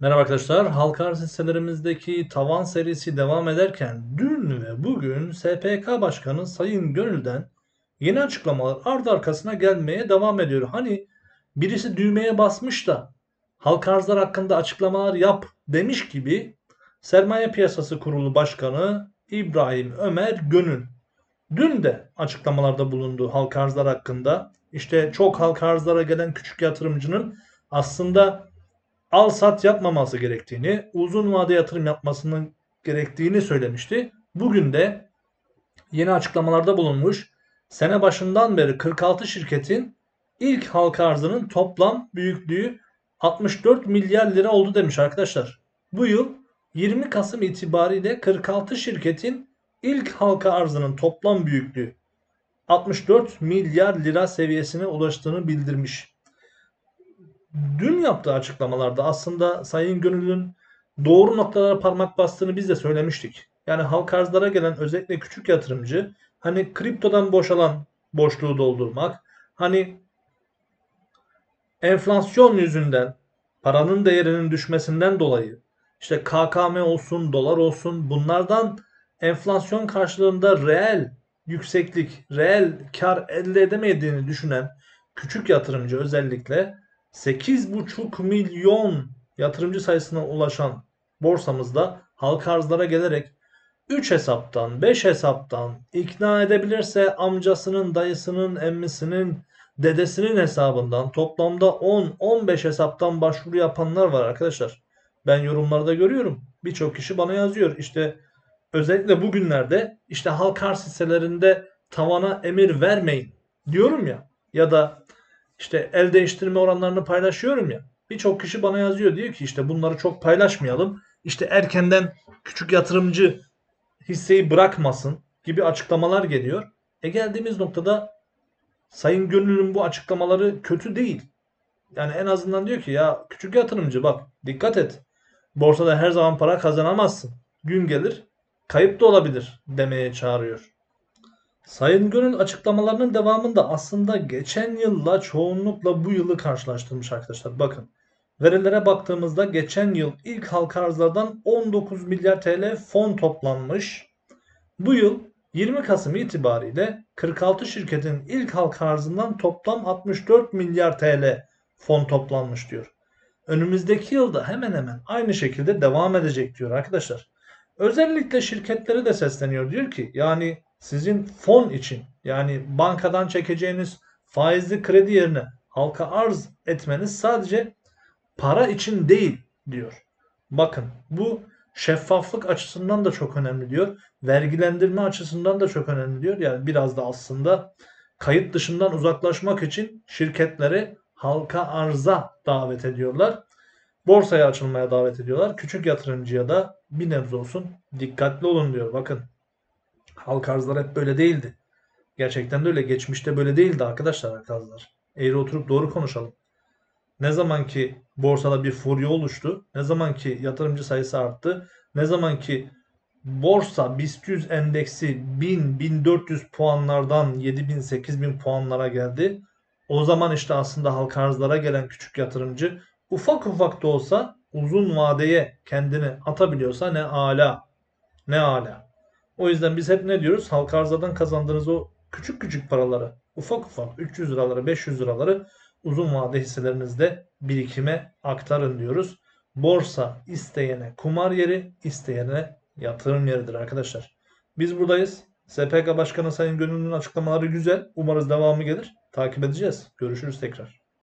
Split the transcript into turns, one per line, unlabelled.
Merhaba arkadaşlar. Halka arz hisselerimizdeki tavan serisi devam ederken dün ve bugün SPK Başkanı Sayın Gönül'den yeni açıklamalar ardı arkasına gelmeye devam ediyor. Hani birisi düğmeye basmış da halka arzlar hakkında açıklamalar yap demiş gibi Sermaye Piyasası Kurulu Başkanı İbrahim Ömer Gönül dün de açıklamalarda bulundu halka arzlar hakkında. İşte çok halka arzlara gelen küçük yatırımcının aslında al sat yapmaması gerektiğini, uzun vade yatırım yapmasının gerektiğini söylemişti. Bugün de yeni açıklamalarda bulunmuş. Sene başından beri 46 şirketin ilk halka arzının toplam büyüklüğü 64 milyar lira oldu demiş arkadaşlar. Bu yıl 20 Kasım itibariyle 46 şirketin ilk halka arzının toplam büyüklüğü 64 milyar lira seviyesine ulaştığını bildirmiş dün yaptığı açıklamalarda aslında Sayın Gönül'ün doğru noktalara parmak bastığını biz de söylemiştik. Yani halk arzlara gelen özellikle küçük yatırımcı hani kriptodan boşalan boşluğu doldurmak, hani enflasyon yüzünden paranın değerinin düşmesinden dolayı işte KKM olsun, dolar olsun bunlardan enflasyon karşılığında reel yükseklik, reel kar elde edemediğini düşünen küçük yatırımcı özellikle 8,5 milyon yatırımcı sayısına ulaşan borsamızda halka arzlara gelerek 3 hesaptan, 5 hesaptan ikna edebilirse amcasının, dayısının, emmisinin, dedesinin hesabından toplamda 10-15 hesaptan başvuru yapanlar var arkadaşlar. Ben yorumlarda görüyorum. Birçok kişi bana yazıyor. İşte özellikle bugünlerde işte halka arz hisselerinde tavana emir vermeyin diyorum ya. Ya da işte el değiştirme oranlarını paylaşıyorum ya. Birçok kişi bana yazıyor diyor ki işte bunları çok paylaşmayalım. İşte erkenden küçük yatırımcı hisseyi bırakmasın gibi açıklamalar geliyor. E geldiğimiz noktada Sayın Gönül'ün bu açıklamaları kötü değil. Yani en azından diyor ki ya küçük yatırımcı bak dikkat et. Borsada her zaman para kazanamazsın. Gün gelir kayıp da olabilir demeye çağırıyor. Sayın Gönül açıklamalarının devamında aslında geçen yılla çoğunlukla bu yılı karşılaştırmış arkadaşlar. Bakın verilere baktığımızda geçen yıl ilk halka arzlardan 19 milyar TL fon toplanmış. Bu yıl 20 Kasım itibariyle 46 şirketin ilk halka arzından toplam 64 milyar TL fon toplanmış diyor. Önümüzdeki yılda hemen hemen aynı şekilde devam edecek diyor arkadaşlar. Özellikle şirketlere de sesleniyor diyor ki yani sizin fon için yani bankadan çekeceğiniz faizli kredi yerine halka arz etmeniz sadece para için değil diyor. Bakın bu şeffaflık açısından da çok önemli diyor. Vergilendirme açısından da çok önemli diyor. Yani biraz da aslında kayıt dışından uzaklaşmak için şirketleri halka arza davet ediyorlar. Borsaya açılmaya davet ediyorlar. Küçük yatırımcıya da bir nebze olsun dikkatli olun diyor. Bakın halk arzlar hep böyle değildi. Gerçekten de öyle. Geçmişte böyle değildi arkadaşlar halk arzlar. Eğri oturup doğru konuşalım. Ne zaman ki borsada bir furya oluştu, ne zaman ki yatırımcı sayısı arttı, ne zaman ki borsa BIST 100 endeksi 1000-1400 puanlardan 7000-8000 puanlara geldi. O zaman işte aslında halka arzlara gelen küçük yatırımcı ufak ufak da olsa uzun vadeye kendini atabiliyorsa ne ala. Ne ala. O yüzden biz hep ne diyoruz? Halka arzadan kazandığınız o küçük küçük paraları, ufak ufak 300 liraları, 500 liraları uzun vade hisselerinizde birikime aktarın diyoruz. Borsa isteyene kumar yeri, isteyene yatırım yeridir arkadaşlar. Biz buradayız. SPK Başkanı Sayın Gönül'ün açıklamaları güzel. Umarız devamı gelir. Takip edeceğiz. Görüşürüz tekrar.